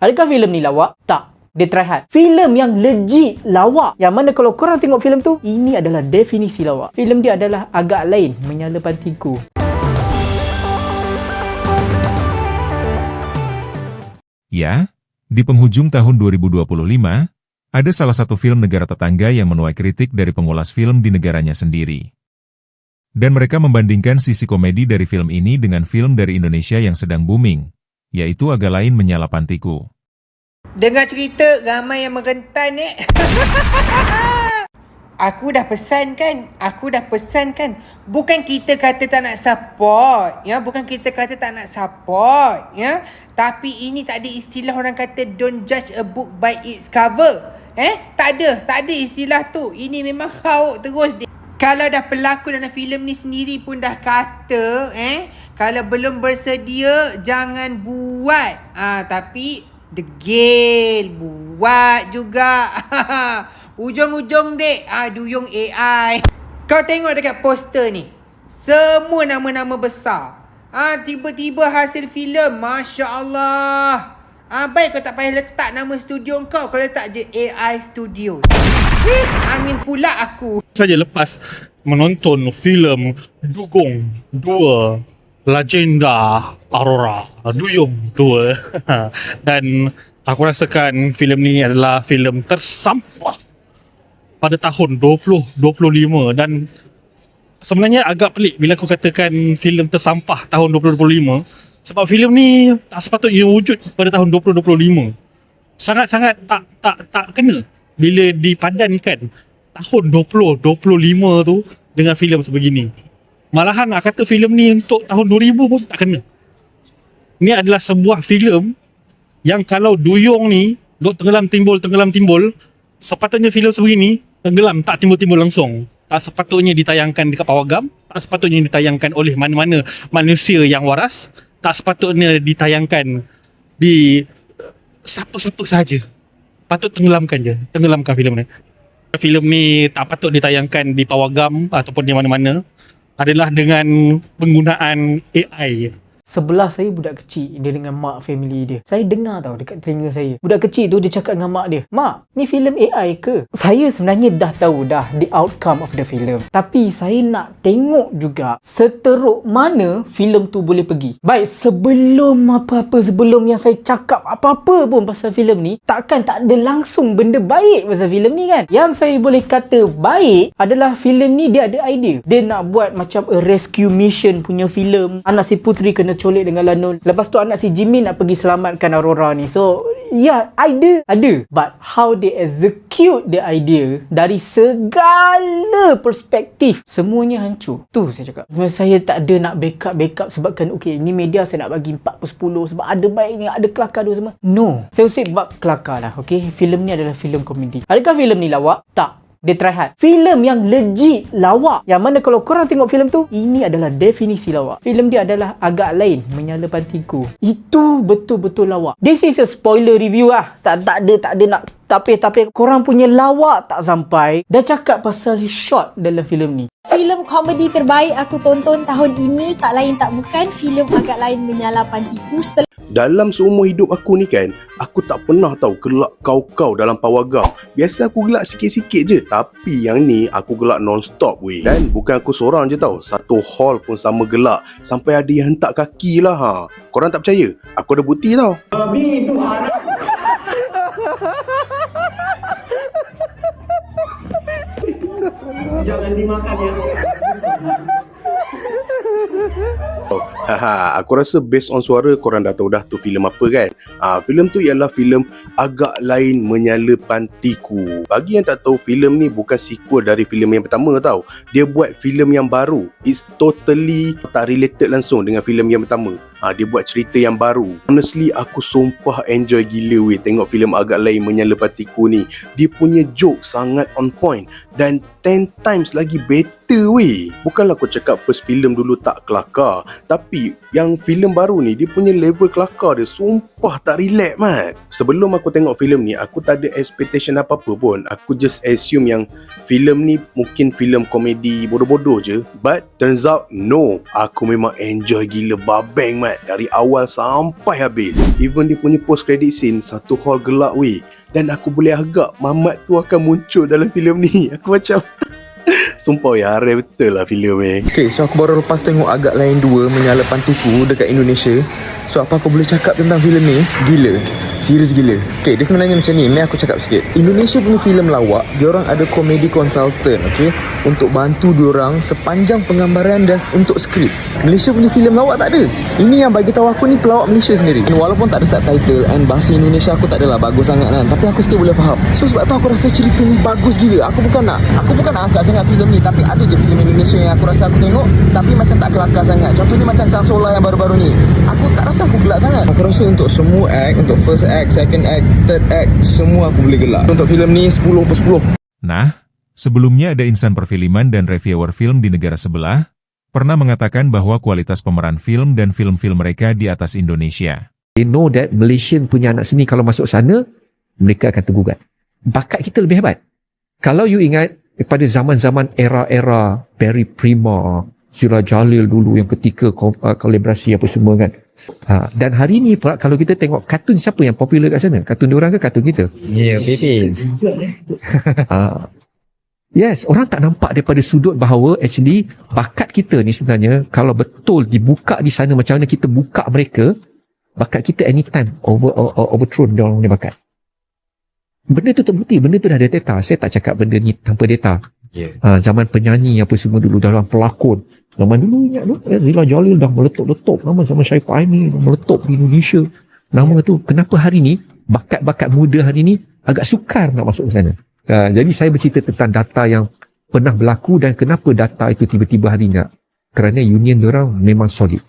Adakah filem ni lawak? Tak. Dia try hard. Filem yang legit lawak. Yang mana kalau korang tengok filem tu, ini adalah definisi lawak. Filem dia adalah agak lain, menyala pantiku. Ya, di penghujung tahun 2025, ada salah satu film negara tetangga yang menuai kritik dari pengulas film di negaranya sendiri. Dan mereka membandingkan sisi komedi dari film ini dengan film dari Indonesia yang sedang booming, yaitu agak lain menyala pantiku. Dengar cerita ramai yang merentan eh. Aku dah pesan kan? Aku dah pesan kan? Bukan kita kata tak nak support ya? Bukan kita kata tak nak support ya? Tapi ini tak ada istilah orang kata Don't judge a book by its cover. Eh? Tak ada Tak ada istilah tu. Ini memang hauk terus dia kalau dah pelakon dalam filem ni sendiri pun dah kata eh kalau belum bersedia jangan buat ah tapi degil buat juga Ujung-ujung dek ah duyung AI. Kau tengok dekat poster ni. Semua nama-nama besar. Ah tiba-tiba hasil filem masya-Allah. Ah baik kau tak payah letak nama studio kau, kau letak je AI Studios. Angin pula aku. saja lepas menonton filem Dugong 2 Legenda Aurora Duyung 2 dan aku rasakan filem ni adalah filem tersampah pada tahun 2025 dan sebenarnya agak pelik bila aku katakan filem tersampah tahun 2025 sebab filem ni tak sepatutnya wujud pada tahun 2025 sangat-sangat tak tak tak kena bila dipadankan tahun 2025 tu dengan filem sebegini. Malahan nak kata filem ni untuk tahun 2000 pun tak kena. Ni adalah sebuah filem yang kalau duyung ni duk tenggelam timbul tenggelam timbul sepatutnya filem sebegini tenggelam tak timbul-timbul langsung. Tak sepatutnya ditayangkan dekat pawagam, tak sepatutnya ditayangkan oleh mana-mana manusia yang waras, tak sepatutnya ditayangkan di uh, siapa-siapa sahaja patut tenggelamkan je tenggelamkan filem ni. Filem ni tak patut ditayangkan di pawagam ataupun di mana-mana. Adalah dengan penggunaan AI Sebelah saya budak kecil dia dengan mak family dia. Saya dengar tau dekat telinga saya. Budak kecil tu dia cakap dengan mak dia, "Mak, ni filem AI ke?" Saya sebenarnya dah tahu dah the outcome of the film. Tapi saya nak tengok juga seteruk mana filem tu boleh pergi. Baik, sebelum apa-apa sebelum yang saya cakap apa-apa pun pasal filem ni, takkan tak ada langsung benda baik pasal filem ni kan? Yang saya boleh kata baik adalah filem ni dia ada idea. Dia nak buat macam a rescue mission punya filem. Anak si putri kena colik dengan Lanul. Lepas tu anak si Jimmy nak pergi selamatkan Aurora ni. So, ya, yeah, idea ada. But how they execute the idea dari segala perspektif, semuanya hancur. Tu saya cakap. Saya tak ada nak backup-backup sebabkan, okay, ni media saya nak bagi 4 per 10 sebab ada baiknya, ada kelakar dua semua. No. Saya usik bab kelakar lah, okay. Filem ni adalah filem komedi. Adakah filem ni lawak? Tak dia try hard. Filem yang legit lawak. Yang mana kalau korang tengok filem tu, ini adalah definisi lawak. Filem dia adalah agak lain, menyala pantiku. Itu betul-betul lawak. This is a spoiler review lah. Tak, tak ada, tak ada nak tapi tapi korang punya lawak tak sampai dah cakap pasal shot dalam filem ni Filem komedi terbaik aku tonton tahun ini tak lain tak bukan filem agak lain menyala pantiku setelah Dalam seumur hidup aku ni kan, aku tak pernah tahu gelak kau-kau dalam pawagam. Biasa aku gelak sikit-sikit je, tapi yang ni aku gelak non-stop weh. Dan bukan aku seorang je tau, satu hall pun sama gelak. Sampai ada yang hentak kaki lah ha. Korang tak percaya? Aku ada bukti tau. Haha, aku rasa based on suara korang dah tahu dah tu filem apa kan. Ah, filem tu ialah filem agak lain menyala pantiku. Bagi yang tak tahu filem ni bukan sequel dari filem yang pertama tau. Dia buat filem yang baru. It's totally tak related langsung dengan filem yang pertama. Ah, dia buat cerita yang baru. Honestly, aku sumpah enjoy gila weh tengok filem agak lain menyala pantiku ni. Dia punya joke sangat on point dan 10 times lagi better weh. Bukanlah aku cakap first film dulu tak kelakar. Tapi yang filem baru ni dia punya level kelakar dia sumpah tak relax mat. Sebelum aku tengok filem ni aku tak ada expectation apa-apa pun. Aku just assume yang filem ni mungkin filem komedi bodoh-bodoh je. But turns out no. Aku memang enjoy gila babeng sangat dari awal sampai habis. Even dia punya post credit scene satu hall gelap weh. Dan aku boleh agak Mamat tu akan muncul dalam filem ni. Aku macam Sumpah ya, harai betul lah filem ni. Okay, so aku baru lepas tengok agak lain dua menyala pantiku dekat Indonesia. So apa aku boleh cakap tentang filem ni? Gila. Serius gila. Okay, dia sebenarnya macam ni. Mari aku cakap sikit. Indonesia punya filem lawak, diorang ada komedi consultant, okay? Untuk bantu diorang sepanjang penggambaran dan untuk skrip. Malaysia punya filem lawak tak ada. Ini yang bagi tahu aku ni pelawak Malaysia sendiri. And walaupun tak ada subtitle and bahasa Indonesia aku tak adalah bagus sangat kan. Tapi aku still boleh faham. So sebab tu aku rasa cerita ni bagus gila. Aku bukan nak, aku bukan nak angkat sangat filem ni. Tapi ada je filem Indonesia yang aku rasa aku tengok. Tapi macam tak kelakar sangat. Contohnya macam Kang Sola yang baru-baru ni. Aku tak rasa aku gelak sangat. Aku rasa untuk semua act, untuk first act, second act, third act, semua aku boleh gelak. Untuk filem ni 10 per 10. Nah, sebelumnya ada insan perfilman dan reviewer film di negara sebelah, pernah mengatakan bahwa kualitas pemeran film dan film-film mereka di atas Indonesia. They know that Malaysian punya anak seni kalau masuk sana, mereka akan tergugat. Bakat kita lebih hebat. Kalau you ingat pada zaman-zaman era-era Barry Prima, Zira Jalil dulu yang ketika ko- uh, kolaborasi apa semua kan. Ha, dan hari ni pula kalau kita tengok kartun siapa yang popular kat sana? Kartun diorang ke kartun kita? Ya, yeah, Pipin. Ha, yes, orang tak nampak daripada sudut bahawa actually bakat kita ni sebenarnya kalau betul dibuka di sana macam mana kita buka mereka, bakat kita anytime over, over overthrown dia orang punya bakat. Benda tu terbukti, benda tu dah ada data. Saya tak cakap benda ni tanpa data. Yeah. Ha, zaman penyanyi apa semua dulu dalam pelakon. Zaman dulu ingat tu eh, Zila Jalil dah meletup-letup nama zaman Syaifah Aini meletup di Indonesia. Nama tu kenapa hari ni bakat-bakat muda hari ni agak sukar nak masuk ke sana. Ha, jadi saya bercerita tentang data yang pernah berlaku dan kenapa data itu tiba-tiba hari ni nak. Kerana union orang memang solid.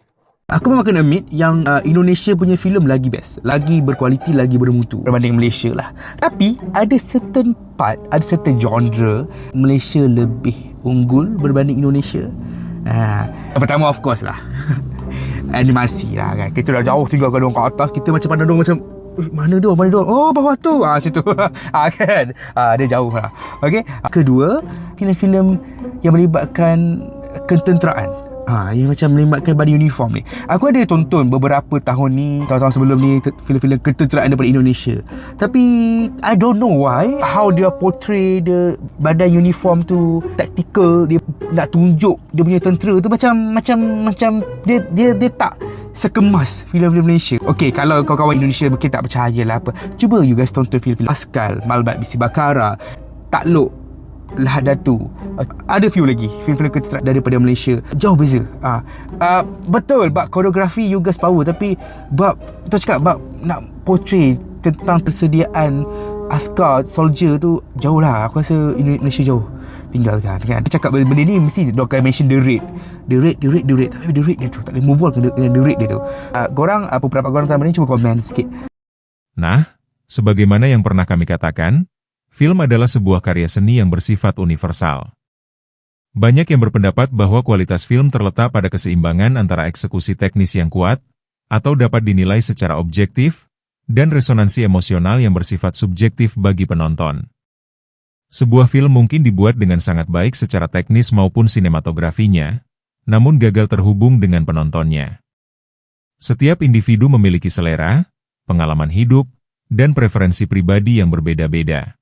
Aku memang kena admit yang uh, Indonesia punya filem lagi best. Lagi berkualiti, lagi bermutu berbanding Malaysia lah. Tapi ada certain part, ada certain genre Malaysia lebih unggul berbanding Indonesia. Uh, pertama of course lah. Animasi lah kan. Kita dah jauh tinggalkan orang kat atas, kita macam pandang macam Eh, mana dia? Mana dia? Oh, bawah tu. Ah, macam tu. ah, kan? Ah, dia jauh lah. Okey. Kedua, filem-filem yang melibatkan ketenteraan. Ha, yang macam melibatkan body uniform ni. Aku ada tonton beberapa tahun ni, tahun-tahun sebelum ni filem-filem ketenteraan daripada Indonesia. Tapi I don't know why how dia portray the badan uniform tu tactical dia nak tunjuk dia punya tentera tu macam macam macam dia dia dia tak sekemas filem-filem Malaysia. Okay, kalau kawan-kawan Indonesia mungkin tak percaya lah apa. Cuba you guys tonton filem-filem Pascal, Malbat Bisi Bakara, Takluk, Lahad Datu uh, Ada few lagi Film-film ketenteraan daripada Malaysia. Jauh beza. Uh, uh, Betul Bab koreografi You guys power Tapi Bab Kita cakap bab Nak portray Tentang persediaan Askar Soldier tu Jauh lah. Aku rasa Malaysia jauh Tinggalkan kan? Kita cakap benda ni Mesti dia mention the rate. The rate The rate The rate. Tapi the rate dia tu. Tak boleh move on Dengan the rate dia tu. Uh, Korang uh, Beberapa korang tamat ni Cuba komen sikit. Nah, sebagaimana yang pernah kami katakan, film adalah sebuah karya seni yang bersifat universal. Banyak yang berpendapat bahwa kualitas film terletak pada keseimbangan antara eksekusi teknis yang kuat, atau dapat dinilai secara objektif, dan resonansi emosional yang bersifat subjektif bagi penonton. Sebuah film mungkin dibuat dengan sangat baik secara teknis maupun sinematografinya, namun gagal terhubung dengan penontonnya. Setiap individu memiliki selera, pengalaman hidup, dan preferensi pribadi yang berbeda-beda.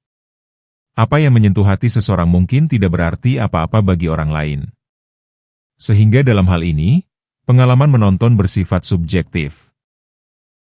Apa yang menyentuh hati seseorang mungkin tidak berarti apa-apa bagi orang lain. Sehingga dalam hal ini, pengalaman menonton bersifat subjektif.